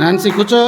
Nancy కూర్చో.